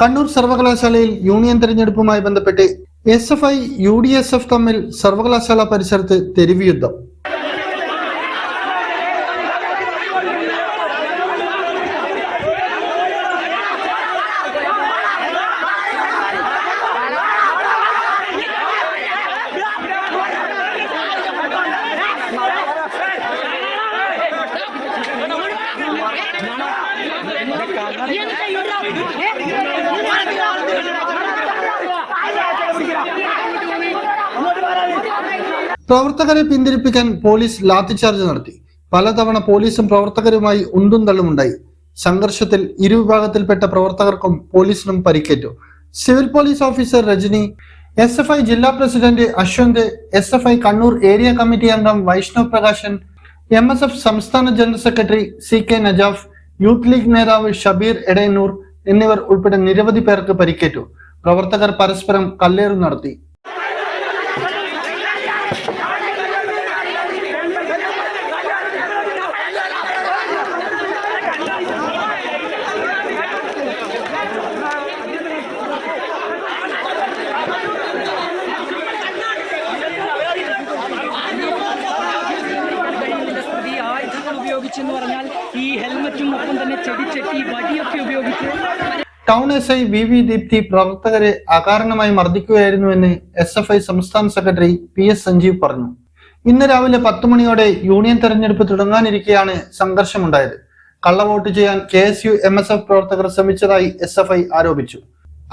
കണ്ണൂർ സർവകലാശാലയിൽ യൂണിയൻ തെരഞ്ഞെടുപ്പുമായി ബന്ധപ്പെട്ട് S F I U D S F തമ്മിൽ സർവകലാശാല പരിസരത്ത് തെരുവ് പ്രവർത്തകരെ പിന്തിരിപ്പിക്കാൻ പോലീസ് ലാത്തിചാർജ് നടത്തി. പലതവണ പോലീസും പ്രവർത്തകരുമായി ഉന്തും തള്ളുമുണ്ടായി സംഘർഷത്തിൽ ഇരുവിഭാഗത്തിൽപ്പെട്ട പ്രവർത്തകർക്കും പോലീസിനും പരിക്കേറ്റു. Civil police officer Rajani S F I ജില്ലാ president Ashwanth S F I Kannur area committee അംഗം Vaishnav Prakashan M S F സംസ്ഥാന general secretary C K Najaf youth league നേതാവ് ഷബീർ എടയന്നൂർ എന്നിവർ ഉൾപ്പെടെ നിരവധി പേർക്ക് പരിക്കേറ്റു. പ്രവർത്തകർ പരസ്പരം കല്ലേറു നടത്തി. ആയുധങ്ങൾ ഉപയോഗിച്ച് എന്ന് പറഞ്ഞാൽ ഈ ഹെൽമറ്റും ഒപ്പം തന്നെ ചെടിച്ചട്ടി വടിയൊക്കെ ഉപയോഗിച്ച് town S I V V Deepthi പ്രവർത്തകരെ അകാരണമായി മർദ്ദിക്കുകയായിരുന്നുവെന്ന് എസ് എഫ് ഐ സംസ്ഥാന സെക്രട്ടറി പി എസ് സഞ്ജീവ് പറഞ്ഞു. ഇന്ന് രാവിലെ പത്ത് മണിയോടെ യൂണിയൻ തെരഞ്ഞെടുപ്പ് തുടങ്ങാനിരിക്കെയാണ് സംഘർഷമുണ്ടായത്. കള്ളവോട്ട് ചെയ്യാൻ K S U M S F പ്രവർത്തകർ ശ്രമിച്ചതായി എസ് എഫ് ഐ ആരോപിച്ചു.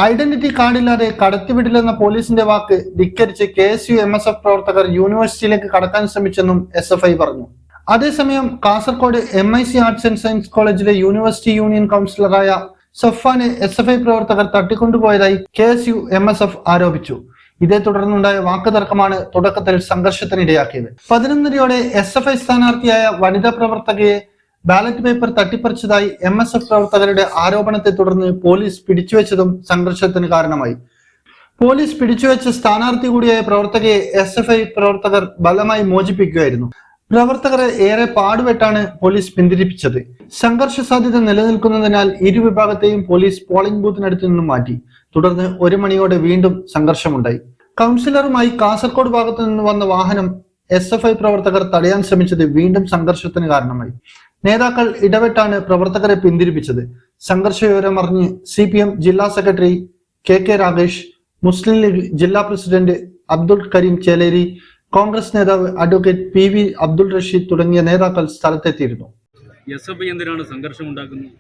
ഐഡന്റിറ്റി കാർഡില്ലാതെ കടത്തിവിടില്ലെന്ന പോലീസിന്റെ വാക്ക് ധിക്കരിച്ച് K S U M S F പ്രവർത്തകർ യൂണിവേഴ്സിറ്റിയിലേക്ക് കടക്കാൻ ശ്രമിച്ചെന്നും എസ് എഫ് ഐ പറഞ്ഞു. അതേസമയം Kasargod M I C arts and science കോളേജിലെ യൂണിവേഴ്സിറ്റി യൂണിയൻ കൗൺസിലറായ സഫാനെ എസ് എഫ് ഐ പ്രവർത്തകർ തട്ടിക്കൊണ്ടുപോയതായി K S U M S F ആരോപിച്ചു. ഇതേ തുടർന്നുണ്ടായ വാക്കുതർക്കമാണ് തുടക്കത്തിൽ സംഘർഷത്തിനിടയാക്കിയത്. പതിനൊന്നരയോടെ എസ് എഫ് ഐ സ്ഥാനാർത്ഥിയായ വനിതാ പ്രവർത്തകയെ ബാലറ്റ് പേപ്പർ തട്ടിപ്പറിച്ചതായി എം എസ് എഫ് പ്രവർത്തകരുടെ ആരോപണത്തെ തുടർന്ന് പോലീസ് പിടിച്ചുവെച്ചതും സംഘർഷത്തിന് കാരണമായി. പോലീസ് പിടിച്ചുവെച്ച സ്ഥാനാർത്ഥി കൂടിയായ പ്രവർത്തകയെ എസ് എഫ് ഐ പ്രവർത്തകർ ബലമായി മോചിപ്പിക്കുകയായിരുന്നു. പ്രവർത്തകരെ ഏറെ പാടുപെട്ടാണ് പോലീസ് പിന്തിരിപ്പിച്ചത്. സംഘർഷ സാധ്യത നിലനിൽക്കുന്നതിനാൽ ഇരുവിഭാഗത്തെയും പോലീസ് പോളിംഗ് ബൂത്തിനടുത്തു നിന്നും മാറ്റി. തുടർന്ന് ഒരു മണിയോടെ വീണ്ടും സംഘർഷമുണ്ടായി. കൗൺസിലറുമായി കാസർഗോഡ് ഭാഗത്തു നിന്ന് വന്ന വാഹനം എസ് എഫ് ഐ പ്രവർത്തകർ തടയാൻ ശ്രമിച്ചത് വീണ്ടും സംഘർഷത്തിന് കാരണമായി. നേതാക്കൾ ഇടപെട്ടാണ് പ്രവർത്തകരെ പിന്തിരിപ്പിച്ചത്. സംഘർഷ വിവരം അറിഞ്ഞ് സി പി എം ജില്ലാ secretary K K Ragesh Muslim league ജില്ലാ പ്രസിഡന്റ് അബ്ദുൾ കരീം ചേലേരി കോൺഗ്രസ് നേതാവ് advocate P V Abdul Rasheed തുടങ്ങിയ നേതാക്കൾ സ്ഥലത്തെത്തിയിരുന്നു. എസ് എഫ് ഐ എന്തിനാണ് സംഘർഷം ഉണ്ടാക്കുന്നത്?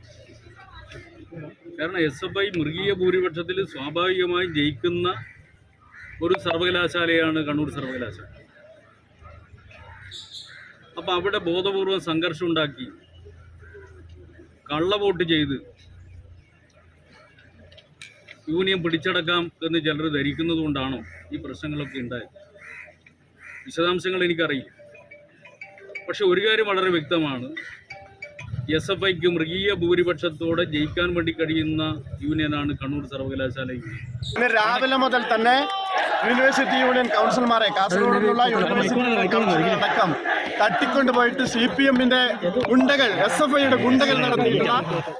കാരണം എസ് എഫ് ഐ മൃഗീയ ഭൂരിപക്ഷത്തിൽ സ്വാഭാവികമായി ജയിക്കുന്ന ഒരു സർവകലാശാലയാണ് കണ്ണൂർ സർവകലാശാല. അപ്പം അവിടെ ബോധപൂർവം സംഘർഷം ഉണ്ടാക്കി. കള്ള വോട്ട് ചെയ്ത് യൂണിയൻ പിടിച്ചടക്കാം എന്ന് ചിലർ ധരിക്കുന്നത് കൊണ്ടാണോ ഈ പ്രശ്നങ്ങളൊക്കെ ഉണ്ടായത്? വിശദാംശങ്ങൾ എനിക്കറിയില്ല. പക്ഷെ ഒരു കാര്യം വളരെ വ്യക്തമാണ്. എസ് എഫ് ഐക്ക് മൃഗീയ ഭൂരിപക്ഷത്തോടെ ജയിക്കാൻ വേണ്ടി കഴിയുന്ന യൂണിയനാണ് കണ്ണൂർ സർവകലാശാല യൂണിയൻ രാവിലെ മുതൽ തന്നെ യൂണിവേഴ്സിറ്റി യൂണിയൻ കൗൺസിലർമാരെ കാസർഗോഡ് നിന്നുള്ള യൂണിവേഴ്സിറ്റി കൗൺസിലർ അടക്കം തട്ടിക്കൊണ്ടുപോയിട്ട് സി പി എമ്മിന്റെ ഗുണ്ടകൾ എസ് എഫ് ഐയുടെ ഗുണ്ടകൾ നടത്തിയിട്ടുള്ള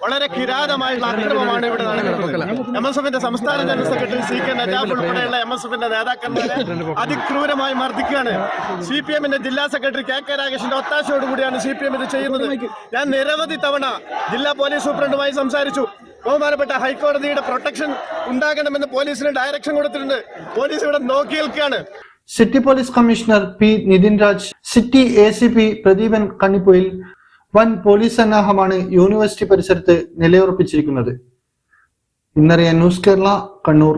വളരെ കിരാതമായുള്ള അക്രമമാണ് ഇവിടെ നടക്കുന്നത്. എം എസ് എഫിന്റെ സംസ്ഥാന general secretary C K Najab ഉൾപ്പെടെയുള്ള എം എസ് എഫിന്റെ നേതാക്കന്മാരെ അതിക്രൂരമായി മർദ്ദിക്കുകയാണ്. സി പി എമ്മിന്റെ ജില്ലാ സെക്രട്ടറി കെ കെ രാഗേഷിന്റെ ഒത്താശയോടുകൂടിയാണ് സി പി എം ഇത് ചെയ്യുന്നത്. ഞാൻ നിരവധി തവണ ജില്ലാ പോലീസ് സൂപ്രണ്ടുമായി സംസാരിച്ചു. ബഹുമാനപ്പെട്ട ഹൈക്കോടതിയുടെ പ്രൊട്ടക്ഷൻ ഉണ്ടാകണമെന്ന് പോലീസിന് ഡയറക്ഷൻ കൊടുത്തിട്ടുണ്ട്. പോലീസ് ഇവിടെ നോക്കി നിൽക്കുകയാണ്. City police commissioner P Nithin Raj city A C P Pradeepan Kannippoyil വൻ പോലീസ് സന്നാഹമാണ് യൂണിവേഴ്സിറ്റി പരിസരത്ത് നിലയുറപ്പിച്ചിരിക്കുന്നത്. ഇന്നറിയാൻ ന്യൂസ് കേരള കണ്ണൂർ.